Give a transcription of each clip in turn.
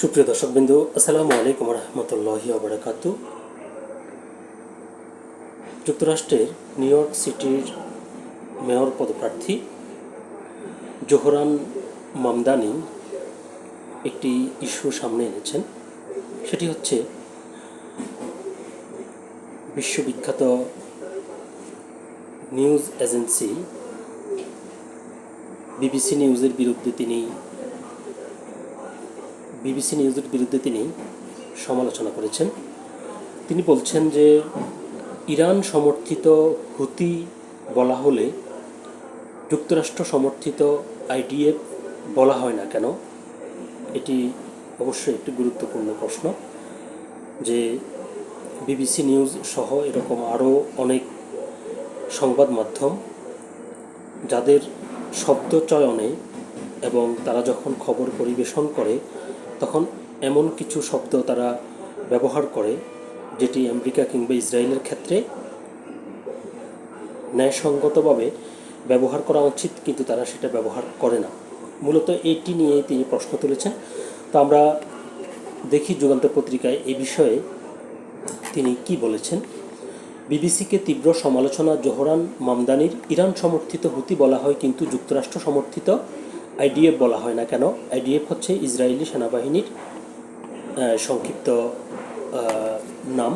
সুপ্রিয় দর্শকবিন্দু, আসসালামু আলাইকুম রহমতুল্লাহি আবরাকাতু যুক্তরাষ্ট্রের নিউ ইয়র্ক সিটির মেয়র পদপ্রার্থী জোহরান মামদানি একটি ইস্যু সামনে এনেছেন। সেটি হচ্ছে বিশ্ববিখ্যাত নিউজ এজেন্সি, বিবিসি নিউজের বিরুদ্ধে তিনি বিবিসি নিউজের বিরুদ্ধে তিনি সমালোচনা করেছেন। তিনি বলছেন যে, ইরান সমর্থিত হুতি বলা হলে, যুক্তরাষ্ট্র সমর্থিত আইডিএফ বলা হয় না কেন? এটি অবশ্যই একটি গুরুত্বপূর্ণ প্রশ্ন যে, বিবিসি নিউজ সহ এরকম আরও অনেক সংবাদ মাধ্যম যাদের শব্দ চয়নে এবং তারা যখন খবর পরিবেশন করে তখন এমন কিছু শব্দ তারা ব্যবহার করে যেটি আমেরিকা কিংবা ইসরায়েলের ক্ষেত্রে ন্যায়সঙ্গতভাবে ব্যবহার করা উচিত, কিন্তু তারা সেটা ব্যবহার করে না। মূলত এইটি নিয়ে তিনি প্রশ্ন তুলেছেন। তো আমরা দেখি যুগান্তর পত্রিকায় এ বিষয়ে তিনি কি বলেছেন। বিবিসিকে তীব্র সমালোচনা, জোহরান মামদানির ইরান সমর্থিত হুতি বলা হয়, কিন্তু যুক্তরাষ্ট্র সমর্থিত আইডিএফ বলা হয় না কেন? আইডিএফ হচ্ছে ইসরায়েলি সেনাবাহিনীর সংক্ষিপ্ত নাম।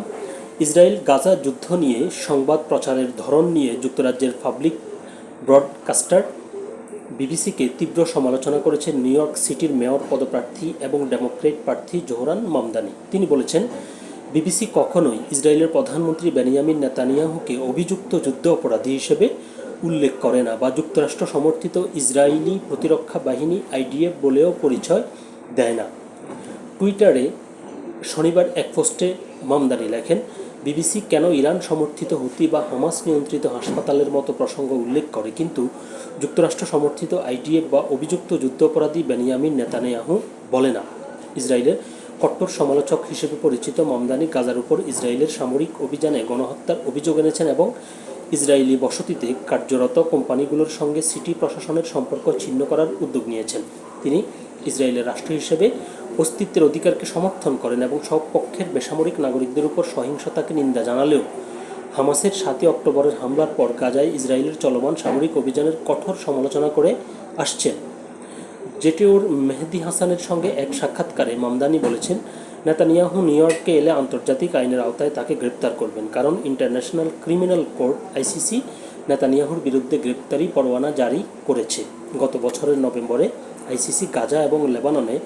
ইসরায়েল গাজা যুদ্ধ নিয়ে সংবাদ প্রচারের ধরন নিয়ে যুক্তরাজ্যের পাবলিক ব্রডকাস্টার বিবিসিকে তীব্র সমালোচনা করেছেন নিউ ইয়র্ক সিটির মেয়র পদপ্রার্থী এবং ডেমোক্রেট প্রার্থী জোহরান মামদানি। তিনি বলেছেন, বিবিসি কখনোই ইসরায়েলের প্রধানমন্ত্রী বেনিয়ামিন নেতানিয়াহুকে অভিযুক্ত যুদ্ধ অপরাধী হিসেবে উল্লেখ করে না বা যুক্তরাষ্ট্র সমর্থিত ইসরায়েলি প্রতিরক্ষা বাহিনী আইডিএফ বলেও পরিচয় দেয় না। টুইটারে শনিবার এক পোস্টে মামদানি লেখেন, বিবিসি কেন ইরান সমর্থিত হুতি বা হামাস নিয়ন্ত্রিত হাসপাতালের মতো প্রসঙ্গ উল্লেখ করে? কিন্তু যুক্তরাষ্ট্র সমর্থিত আইডিএফ বা অভিযুক্ত যুদ্ধাপরাধী বেনিয়ামিন নেতানিয়াহু বলে না। ইসরায়েলের কট্টর সমালোচক হিসেবে পরিচিত মামদানি গাজার উপর ইসরায়েলের সামরিক অভিযানে গণহত্যার অভিযোগ এনেছেন এবং ইসরায়েলি বসতিতে কার্যরত কোম্পানিগুলোর সঙ্গে সিটি প্রশাসনের সম্পর্ক ছিন্ন করার উদ্যোগ নিয়েছেন। তিনি ইসরায়েলের রাষ্ট্র হিসেবে অস্তিত্বের অধিকারকে সমর্থন করেন এবং সব পক্ষের বেসামরিক নাগরিকদের উপর সহিংসতাকে নিন্দা জানালেও হামাসের সাতই অক্টোবরের হামলার পর গাজায় ইসরায়েলের চলমান সামরিক অভিযানের কঠোর সমালোচনা করে আসছেন। জেটিওর মেহেদি হাসানের সঙ্গে এক সাক্ষাৎকারে মামদানি বলেছেন নেতানিয়াহু নিউ ইয়র্কে এলে আন্তর্জাতিক আইনের আওতায় তাকে গ্রেপ্তার করবেন, কারণ ইন্টারন্যাশনাল ক্রিমিনাল কোর্ট, আইসিসি, নেতানিয়াহুর বিরুদ্ধে গ্রেপ্তারি পরোয়ানা জারি করেছে। গত বছরের নভেম্বরে আইসিসি গাজা এবং লেবাননে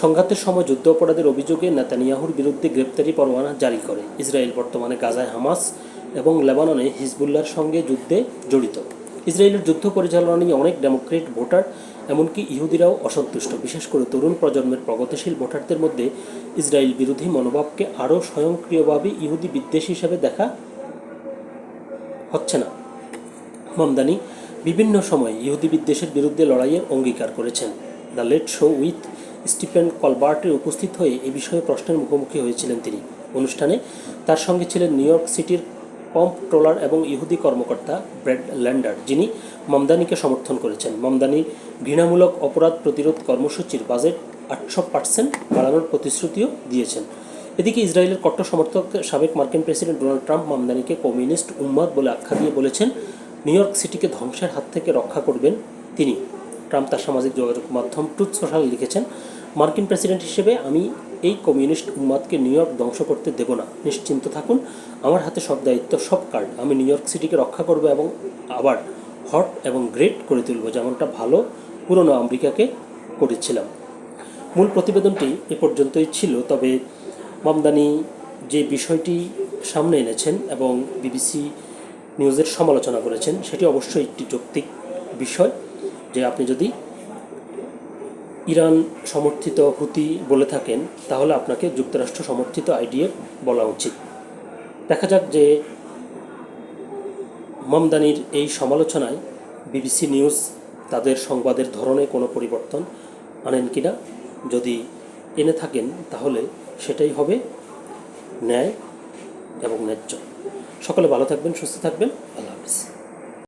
সংঘাতের সময় যুদ্ধ অপরাধের অভিযোগে নেতানিয়াহুর বিরুদ্ধে গ্রেপ্তারি পরোয়ানা জারি করে। ইসরায়েল বর্তমানে গাজায় হামাস এবং লেবাননে হিজবুল্লার সঙ্গে যুদ্ধে জড়িত। ইসরায়েলের যুদ্ধ পরিচালনা নিয়ে অনেক ডেমোক্রেট ভোটার, এমনকি ইহুদিরাও অসন্তুষ্ট। বিশেষ করে তরুণ প্রজন্মের প্রগতিশীল ভোটারদের মধ্যে ইসরায়েল বিরোধী মনোভাবকে আরও স্বয়ংক্রিয়ভাবে ইহুদি বিদ্বেষ হিসেবে দেখা হচ্ছে না। মামদানি বিভিন্ন সময় ইহুদি বিদ্বেষের বিরুদ্ধে লড়াইয়ের অঙ্গীকার করেছেন। The late show with Stephen কলবার্টে উপস্থিত হয়ে এ বিষয়ে প্রশ্নের মুখোমুখি হয়েছিলেন তিনি। অনুষ্ঠানে তার সঙ্গে ছিলেন নিউ ইয়র্ক সিটির কম্পট্রোলার এবং ইহুদি কর্মকর্তা ব্র্যাড ল্যান্ডার, যিনি মমদানিকে সমর্থন করেছেন। মমদানি ঘৃণামূলক অপরাধ প্রতিরোধ কর্মসূচির বাজেট আটশো পার্সেন্ট বাড়ানোর প্রতিশ্রুতিও দিয়েছেন। এদিকে ইসরায়েলের কট্টর সমর্থক সাবেক মার্কিন প্রেসিডেন্ট ডোনাল্ড ট্রাম্প মামদানিকে কমিউনিস্ট উম্মাদ বলে আখ্যা দিয়ে বলেছেন, নিউ ইয়র্ক সিটিকে ধ্বংসের হাত থেকে রক্ষা করবেন তিনি। ট্রাম্প তার সামাজিক যোগাযোগ মাধ্যম ট্রুথ সোশ্যাল লিখেছেন, মার্কিন প্রেসিডেন্ট হিসেবে আমি এই কমিউনিস্ট উম্মাদকে নিউ ইয়র্ক ধ্বংস করতে দেব না। নিশ্চিন্ত থাকুন, আমার হাতে সব দায়িত্ব, সব কার্ড। আমি নিউ ইয়র্ক সিটিকে রক্ষা করব এবং আবার হট এবং গ্রেট করে তুলব, যেমনটা ভালো পুরনো আমেরিকাকে করেছিলাম। মূল প্রতিবেদনটি এ পর্যন্তই ছিল, তবে মামদানি যে বিষয়টি সামনে এনেছেন এবং বিবিসি নিউজের সমালোচনা করেছেন, সেটি অবশ্যই একটি যৌক্তিক বিষয় যে আপনি যদি ইরান সমর্থিত হুতি বলে থাকেন, তাহলে আপনাকে যুক্তরাষ্ট্র সমর্থিত আইডিএফ বলা উচিত। দেখা যাক যে মমদানির এই সমালোচনায় বিবিসি নিউজ তাদের সংবাদের ধরনে কোনো পরিবর্তন আনেন কিনা, যদি এনে থাকেন, তাহলে সেটাই হবে ন্যায় এবং ন্যায্য। সকলে ভালো থাকবেন, সুস্থ থাকবেন, আল্লাহ হাফিজ।